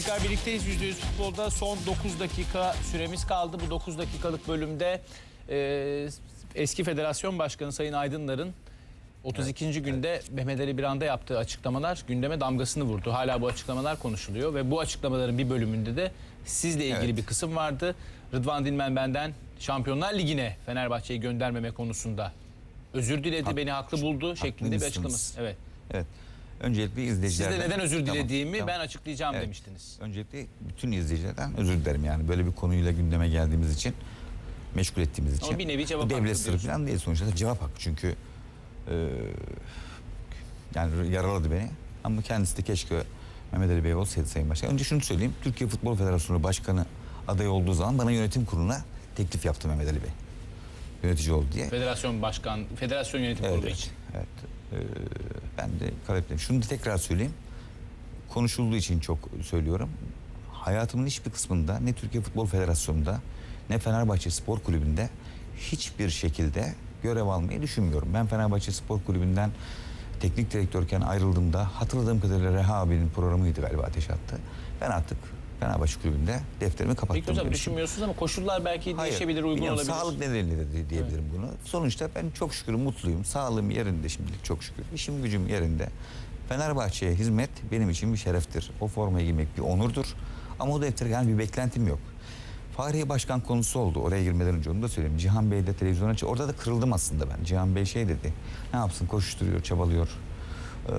Tekrar birlikteyiz %100 futbolda. Son 9 dakika süremiz kaldı. Bu 9 dakikalık bölümde e, eski federasyon başkanı Sayın Aydınlar'ın 32. günde Mehmet Ali Birand'a yaptığı açıklamalar gündeme damgasını vurdu. Hala bu açıklamalar konuşuluyor ve bu açıklamaların bir bölümünde de sizle ilgili Evet. bir kısım vardı. Rıdvan Dilmen benden Şampiyonlar Ligi'ne Fenerbahçe'yi göndermeme konusunda özür diledi, beni haklı buldu şeklinde bir açıklaması. Evet. Evet. Öncelikle Siz izleyicilerden... de neden özür dilediğimi tamam. ben açıklayacağım Evet. demiştiniz. Öncelikle bütün izleyicilerden özür dilerim yani böyle bir konuyla gündeme geldiğimiz için, meşgul ettiğimiz için. Ama bir nevi cevap Devlet sırrı falan değil sonuçta cevap hakkı çünkü e, yani yaraladı beni. Ama kendisi de keşke Mehmet Ali Bey olsaydı Sayın Başkan. Önce şunu söyleyeyim. Türkiye Futbol Federasyonu Başkanı aday olduğu zaman bana yönetim kuruluna teklif yaptı Mehmet Ali Bey. Yönetici oldu diye. Federasyon başkan, federasyon yönetim Evet, kurulu evet. için. evet. Ee, ben de kabul ettim. Şunu da tekrar söyleyeyim. Konuşulduğu için çok söylüyorum. Hayatımın hiçbir kısmında ne Türkiye Futbol Federasyonu'nda ne Fenerbahçe Spor Kulübü'nde hiçbir şekilde görev almayı düşünmüyorum. Ben Fenerbahçe Spor Kulübü'nden teknik direktörken ayrıldığımda hatırladığım kadarıyla Reha abinin programıydı galiba Ateş attı. Ben artık Fenerbahçe Kulübü'nde defterimi kapattım. Peki hocam düşünmüyorsunuz ama koşullar belki değişebilir, uygun biliyorum, olabilir. Sağlık nedeniyle de di- diyebilirim bunu. Sonuçta ben çok şükür mutluyum. Sağlığım yerinde şimdilik çok şükür. İşim gücüm yerinde. Fenerbahçe'ye hizmet benim için bir şereftir. O formayı giymek bir onurdur. Ama o deftere yani bir beklentim yok. Fahriye Başkan konusu oldu. Oraya girmeden önce onu da söyleyeyim. Cihan Bey de televizyona çıktı. Orada da kırıldım aslında ben. Cihan Bey şey dedi. Ne yapsın koşuşturuyor, çabalıyor. Ee,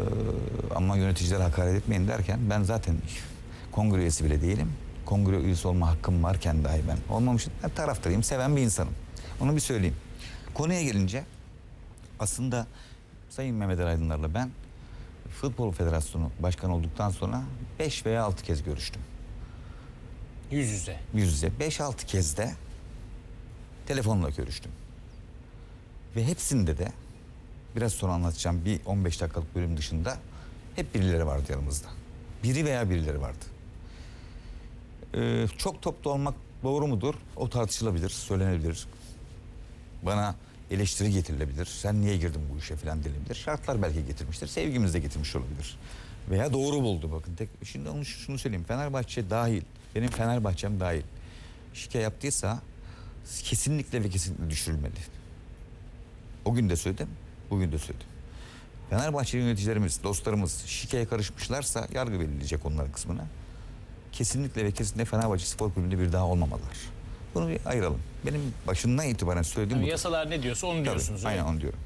ama yöneticilere hakaret etmeyin derken ben zaten kongre üyesi bile değilim. Kongre üyesi olma hakkım varken dahi ben olmamışım. Ben taraftarıyım, seven bir insanım. Onu bir söyleyeyim. Konuya gelince aslında Sayın Mehmet Ali Aydınlar'la ben Futbol Federasyonu Başkanı olduktan sonra 5 veya 6 kez görüştüm. Yüz yüze. Yüz yüze 5-6 kez de telefonla görüştüm. Ve hepsinde de biraz sonra anlatacağım bir 15 dakikalık bölüm dışında hep birileri vardı yanımızda. Biri veya birileri vardı. Ee, çok topta olmak doğru mudur? O tartışılabilir, söylenebilir. Bana eleştiri getirilebilir. Sen niye girdin bu işe falan denilebilir. Şartlar belki getirmiştir. Sevgimiz de getirmiş olabilir. Veya doğru buldu bakın. Tek, şimdi onu şunu söyleyeyim. Fenerbahçe dahil. Benim Fenerbahçem dahil. Şike yaptıysa kesinlikle ve kesinlikle düşürülmeli. O gün de söyledim. Bugün de söyledim. Fenerbahçe yöneticilerimiz, dostlarımız şikeye karışmışlarsa yargı belirleyecek onların kısmına. Kesinlikle ve kesinlikle Fenerbahçe Spor Kulübü'nde bir daha olmamalılar. Bunu bir ayıralım. Benim başından itibaren söylediğim Yani bu. yasalar ne diyorsa onu Tabii, diyorsunuz. Aynen onu diyorum.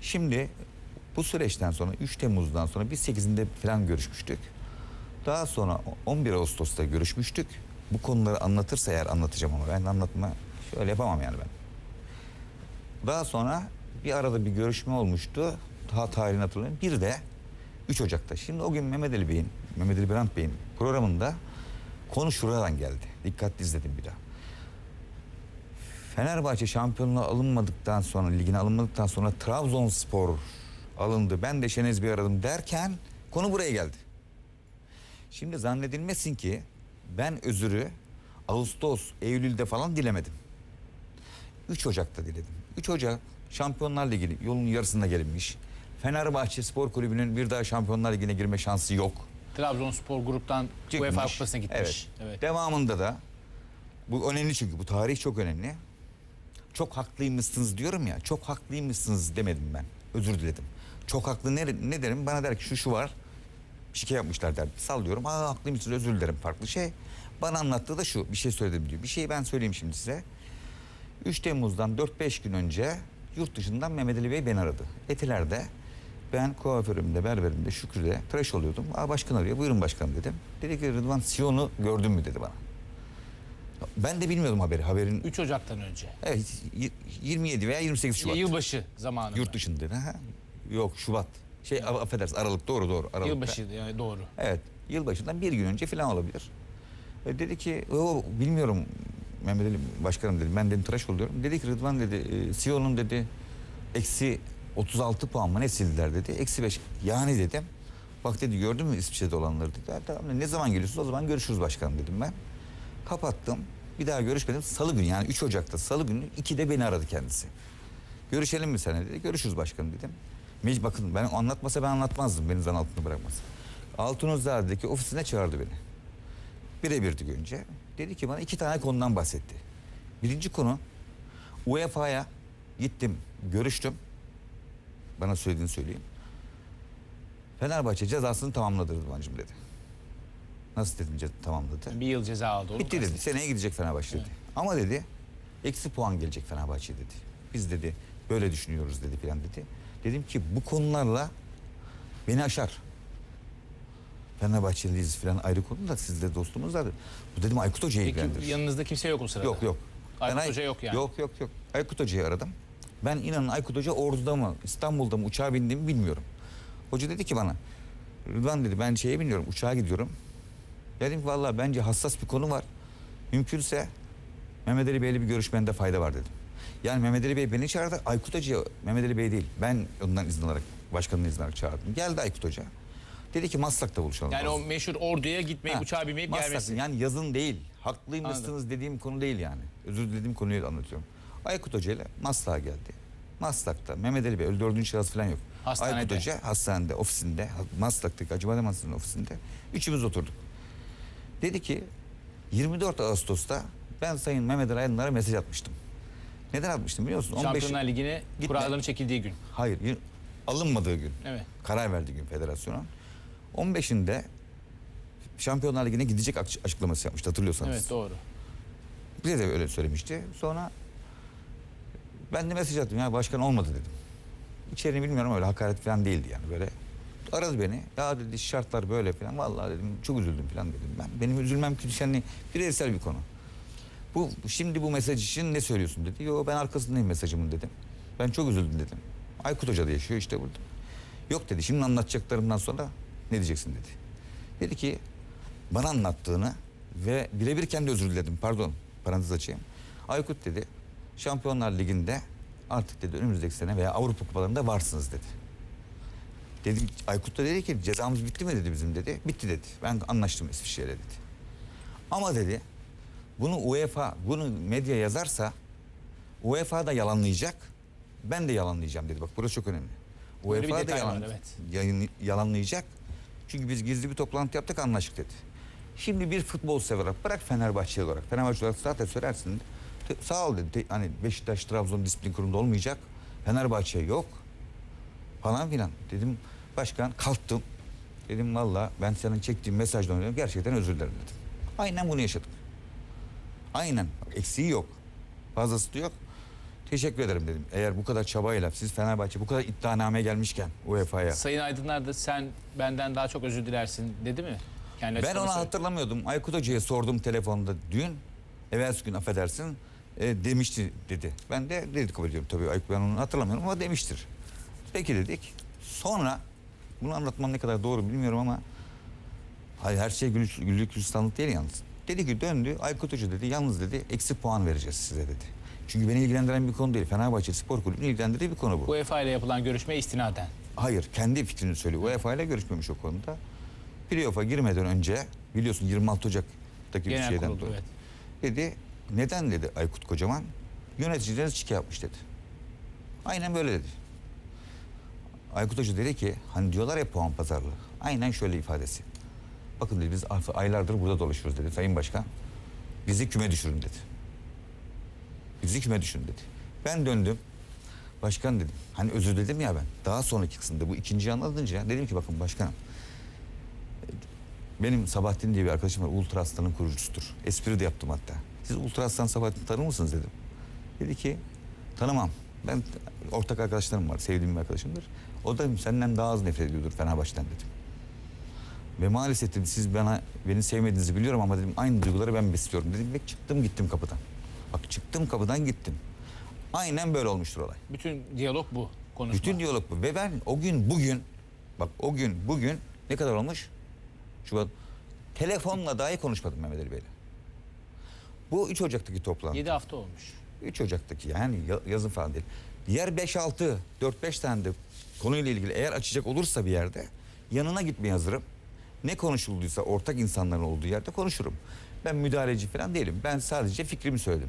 Şimdi bu süreçten sonra 3 Temmuz'dan sonra biz 8'inde falan görüşmüştük. Daha sonra 11 Ağustos'ta görüşmüştük. Bu konuları anlatırsa eğer anlatacağım ama ben anlatma şöyle yapamam yani ben. Daha sonra bir arada bir görüşme olmuştu. Daha tarihini hatırlıyorum. Bir de 3 Ocak'ta. Şimdi o gün Mehmet Ali Bey'in, Mehmet Ali Birant Bey'in programında konu şuradan geldi. Dikkatli izledim bir daha. Fenerbahçe şampiyonluğa alınmadıktan sonra, ligine alınmadıktan sonra Trabzonspor alındı. Ben de Şenez bir aradım derken konu buraya geldi. Şimdi zannedilmesin ki ben özürü Ağustos, Eylül'de falan dilemedim. 3 Ocak'ta diledim. 3 Ocak Şampiyonlar Ligi yolun yarısında gelinmiş. Fenerbahçe Spor Kulübü'nün bir daha Şampiyonlar Ligi'ne girme şansı yok. Trabzonspor gruptan Çıkmış. UEFA Kupası'na gitmiş. Evet. Evet. Devamında da bu önemli çünkü bu tarih çok önemli. Çok haklıymışsınız diyorum ya. Çok haklıymışsınız demedim ben. Özür diledim. Çok haklı ne, ne derim? Bana der ki şu şu var. Şike yapmışlar der. Sallıyorum. Aa haklıymışsınız özür dilerim farklı şey. Bana anlattığı da şu. Bir şey söyledim diyor. Bir şeyi ben söyleyeyim şimdi size. 3 Temmuz'dan 4-5 gün önce yurt dışından Mehmet Ali Bey beni aradı. Etiler'de ben kuaförümde, berberimde, Şükrü'de tıraş oluyordum. Aa başkan arıyor. Buyurun başkanım dedim. Dedi ki Rıdvan Siyon'u gördün mü dedi bana. Ben de bilmiyordum haberi. Haberin 3 Ocak'tan önce. evet y- 27 veya 28 Şubat. Yılbaşı zamanında. Yurt dışında dedi. Ha? Yok Şubat. Şey a- affedersin Aralık doğru doğru. Aralıkta. Yılbaşı yani doğru. Evet. Yılbaşından bir gün önce falan olabilir. E, dedi ki o bilmiyorum Mehmet Ali Başkanım dedim. Ben dedim tıraş oluyorum. Dedi ki Rıdvan dedi e, Siyon'un dedi eksi 36 puan mı ne sildiler dedi. Eksi 5. Yani dedim. Bak dedi gördün mü İsviçre'de olanları dedi. "Ha, Tamam ne zaman geliyorsunuz o zaman görüşürüz başkanım dedim ben. Kapattım. Bir daha görüşmedim. Salı günü yani 3 Ocak'ta salı günü 2'de beni aradı kendisi. Görüşelim mi sen dedi. Görüşürüz başkanım dedim. Mec bakın ben anlatmasa ben anlatmazdım beni zan altında bırakmaz. Altunuzzade'deki ofisine çağırdı beni. Birebirdi önce. Dedi ki bana iki tane konudan bahsetti. Birinci konu UEFA'ya gittim, görüştüm. Bana söylediğini söyleyeyim. Fenerbahçe cezasını tamamladı Rıdvan'cığım dedi. Nasıl dedim ce- tamamladı? Bir yıl ceza aldı. onu Bitti dedi. kastettim. Seneye gidecek Fenerbahçe dedi. Ama dedi eksi puan gelecek Fenerbahçe dedi. Biz dedi böyle düşünüyoruz dedi filan dedi. Dedim ki bu konularla beni aşar. Fenerbahçeliyiz falan ayrı konu da sizde dostumuz var. Bu dedim Aykut Hoca'yı Peki ilgilendirir. yanınızda kimse yok o sırada. Yok yok. Aykut Hoca yok yani. Yok yok yok. Aykut Hoca'yı aradım. Ben inanın Aykut Hoca Ordu'da mı İstanbul'da mı uçağa bindiğimi bilmiyorum. Hoca dedi ki bana Rıdvan dedi ben şeye biniyorum uçağa gidiyorum. Dedim ki vallahi bence hassas bir konu var. Mümkünse Mehmet Ali Bey'le bir görüşmende fayda var dedim. Yani Mehmet Ali Bey beni çağırdı. Aykut Hoca'ya Mehmet Ali Bey değil. Ben ondan izin alarak, başkanın izin alarak çağırdım. Geldi Aykut Hoca. Dedi ki Maslak'ta buluşalım. Yani o meşhur orduya gitmeyip Ha, uçağa binmeyip Maslak, gelmesi. Yani yazın değil. Haklıymışsınız dediğim konu değil yani. Özür dilediğim konuyu anlatıyorum. Aykut Hoca ile Maslak'a geldi. Maslak'ta Mehmet Ali Bey öyle dördüncü şahıs falan yok. Hastanede. Aykut Hoca hastanede, ofisinde, Maslak'taki Acıbadem Hastanesi'nin ofisinde. Üçümüz oturduk. Dedi ki 24 Ağustos'ta ben Sayın Mehmet Ali Aydınlar'a mesaj atmıştım. Neden atmıştım biliyor musun? 15 Şampiyonlar Ligi'ne Gitme. kuralların çekildiği gün. Hayır, alınmadığı gün. Evet. Karar verdiği gün federasyona. 15'inde Şampiyonlar Ligi'ne gidecek açı- açıklaması yapmıştı hatırlıyorsanız. Evet doğru. Bize de öyle söylemişti. Sonra ben de mesaj attım ya başkan olmadı dedim. İçeriğini bilmiyorum öyle hakaret falan değildi yani böyle. Aradı beni. Ya dedi şartlar böyle falan. Vallahi dedim çok üzüldüm falan dedim ben. Benim üzülmem yani bireysel bir konu. Bu şimdi bu mesaj için ne söylüyorsun dedi. Yo ben arkasındayım mesajımın dedim. Ben çok üzüldüm dedim. Aykut Hoca da yaşıyor işte burada. Yok dedi şimdi anlatacaklarımdan sonra ne diyeceksin dedi. Dedi ki bana anlattığını ve birebir kendi özür diledim pardon parantez açayım. Aykut dedi Şampiyonlar Ligi'nde artık dedi önümüzdeki sene veya Avrupa kupalarında varsınız dedi. Dedim Aykut da dedi ki cezamız bitti mi dedi bizim dedi. Bitti dedi. Ben anlaştım Eskişehir'e dedi. Ama dedi bunu UEFA, bunu medya yazarsa UEFA da yalanlayacak. Ben de yalanlayacağım dedi. Bak burası çok önemli. Böyle UEFA da var, yalan, evet. yayın- yalanlayacak. Çünkü biz gizli bir toplantı yaptık anlaştık dedi. Şimdi bir futbol sever olarak bırak Fenerbahçe olarak. Fenerbahçe olarak zaten söylersin. Sağ ol dedi. Hani Beşiktaş, Trabzon disiplin kurulunda olmayacak. Fenerbahçe yok. Falan filan. Dedim başkan kalktım. Dedim valla ben senin çektiğin mesajdan öyle gerçekten özür dilerim dedim. Aynen bunu yaşadık. Aynen. Eksiği yok. Fazlası da yok. Teşekkür ederim dedim. Eğer bu kadar çabayla siz Fenerbahçe bu kadar iddianame gelmişken UEFA'ya. Sayın Aydınlar da sen benden daha çok özür dilersin dedi mi? Yani Ben onu hatırlamıyordum. Aykut Hoca'ya sordum telefonda dün. Evvelsi gün affedersin e, demişti dedi. Ben de dedi kabul ediyorum tabii. Aykut ben onu hatırlamıyorum ama demiştir. Peki dedik. Sonra bunu anlatmam ne kadar doğru bilmiyorum ama hayır, her şey güllük, güllük gülistanlık değil yalnız. Dedi ki döndü Aykut Hoca dedi yalnız dedi eksi puan vereceğiz size dedi. Çünkü beni ilgilendiren bir konu değil. Fenerbahçe Spor Kulübü'nü ilgilendirdiği bir konu bu. UEFA ile yapılan görüşme istinaden. Hayır, kendi fikrini söylüyor. UEFA ile görüşmemiş o konuda. Playoff'a girmeden önce biliyorsun 26 Ocak'taki bir Genel şeyden kuruldu dolayı. evet. Dedi, neden dedi Aykut Kocaman? Yöneticileriniz şike yapmış dedi. Aynen böyle dedi. Aykut Hoca dedi ki, hani diyorlar ya puan pazarlığı. Aynen şöyle ifadesi. Bakın dedi biz aylardır burada dolaşıyoruz dedi Sayın Başkan. Bizi küme düşürün dedi. Bizi küme düşürün dedi. Ben döndüm. Başkan dedim. Hani özür dedim ya ben. Daha sonraki kısımda bu ikinciyi anlatınca dedim ki bakın başkanım. Benim Sabahattin diye bir arkadaşım var. Ultra Aslan'ın kurucusudur. Espri de yaptım hatta. Siz Ultra Aslan Sabahattin tanır mısınız dedim. Dedi ki tanımam. Ben ortak arkadaşlarım var. Sevdiğim bir arkadaşımdır. O da senden daha az nefret ediyordur Fenerbahçe'den dedim. Ve maalesef dedim siz bana beni sevmediğinizi biliyorum ama dedim aynı duyguları ben besliyorum dedim ve çıktım gittim kapıdan. Bak çıktım kapıdan gittim. Aynen böyle olmuştur olay. Bütün diyalog bu. Konuşma. Bütün diyalog bu. Ve ben o gün bugün bak o gün bugün ne kadar olmuş? Şubat. Telefonla dahi konuşmadım Mehmet Ali Bey'le. Bu 3 Ocak'taki toplantı. 7 hafta olmuş. 3 Ocak'taki yani ya- yazın falan değil. Diğer 5-6, 4-5 tane de konuyla ilgili eğer açacak olursa bir yerde yanına gitmeye hazırım. Ne konuşulduysa ortak insanların olduğu yerde konuşurum. Ben müdahaleci falan değilim. Ben sadece fikrimi söyledim.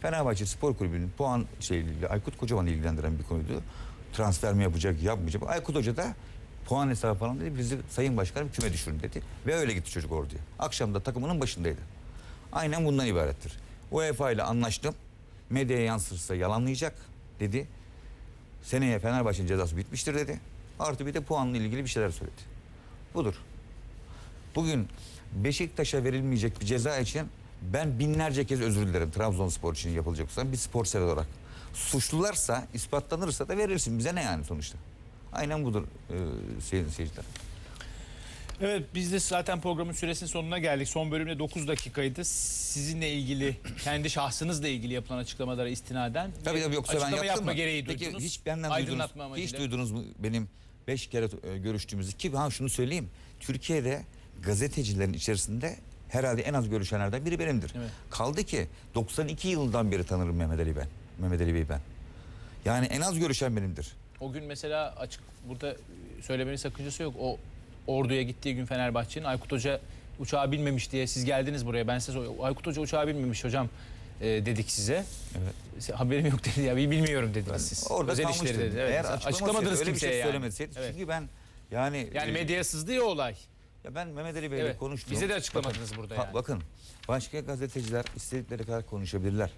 Fenerbahçe Spor Kulübü'nün puan şeyiyle Aykut Kocaman'ı ilgilendiren bir konuydu. Transfer mi yapacak, yapmayacak. Aykut Hoca da Puan hesabı falan dedi. Bizi Sayın Başkanım küme düşürün dedi. Ve öyle gitti çocuk orduya. Akşam da takımının başındaydı. Aynen bundan ibarettir. UEFA ile anlaştım. Medyaya yansırsa yalanlayacak dedi. Seneye Fenerbahçe'nin cezası bitmiştir dedi. Artı bir de puanla ilgili bir şeyler söyledi. Budur. Bugün Beşiktaş'a verilmeyecek bir ceza için ben binlerce kez özür dilerim Trabzonspor için yapılacak olsa bir spor sever olarak. Suçlularsa, ispatlanırsa da verirsin. Bize ne yani sonuçta? Aynen budur e, sayın seyirciler. Evet biz de zaten programın süresinin sonuna geldik. Son bölümde 9 dakikaydı. Sizinle ilgili, kendi şahsınızla ilgili yapılan açıklamalara istinaden Tabii tabii yoksa ben yaptım mı? gereği Peki duydunuz. hiç benden duydunuz, Aydınlatma amacıyla. hiç duydunuz mu benim beş kere e, görüştüğümüzü ki ha şunu söyleyeyim. Türkiye'de gazetecilerin içerisinde herhalde en az görüşenlerden biri benimdir. Evet. Kaldı ki 92 yılından beri tanırım Mehmet Ali ben. Mehmet Ali Bey'i ben. Yani en az görüşen benimdir. O gün mesela açık burada söylemenin sakıncası yok. O orduya gittiği gün Fenerbahçe'nin Aykut Hoca uçağa binmemiş diye siz geldiniz buraya. Ben size Aykut Hoca uçağa binmemiş hocam e, dedik size. Evet. Haberim yok dedi ya bilmiyorum dediniz siz. Orada Özel işleri dedi. Evet. Eğer açıklamadınız öyle bir şey yani. söylemeseydi. Evet. Çünkü ben yani Yani e, medyaya sızdı ya olay. Ya ben Mehmet Ali Bey'le Evet, konuştum. bize de açıklamadınız burada ha- yani. Bakın başka gazeteciler istedikleri kadar konuşabilirler.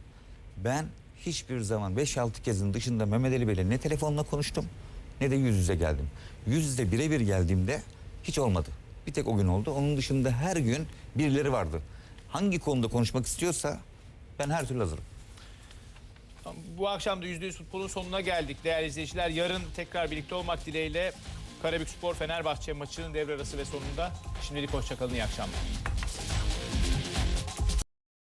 Ben hiçbir zaman 5-6 kezin dışında Mehmet Ali Bey'le ne telefonla konuştum ne de yüz yüze geldim. Yüz yüze birebir geldiğimde hiç olmadı. Bir tek o gün oldu. Onun dışında her gün birileri vardı. Hangi konuda konuşmak istiyorsa ben her türlü hazırım. Bu akşam da %100 futbolun sonuna geldik değerli izleyiciler. Yarın tekrar birlikte olmak dileğiyle Karabük Spor Fenerbahçe maçının devre arası ve sonunda şimdilik hoşçakalın iyi akşamlar.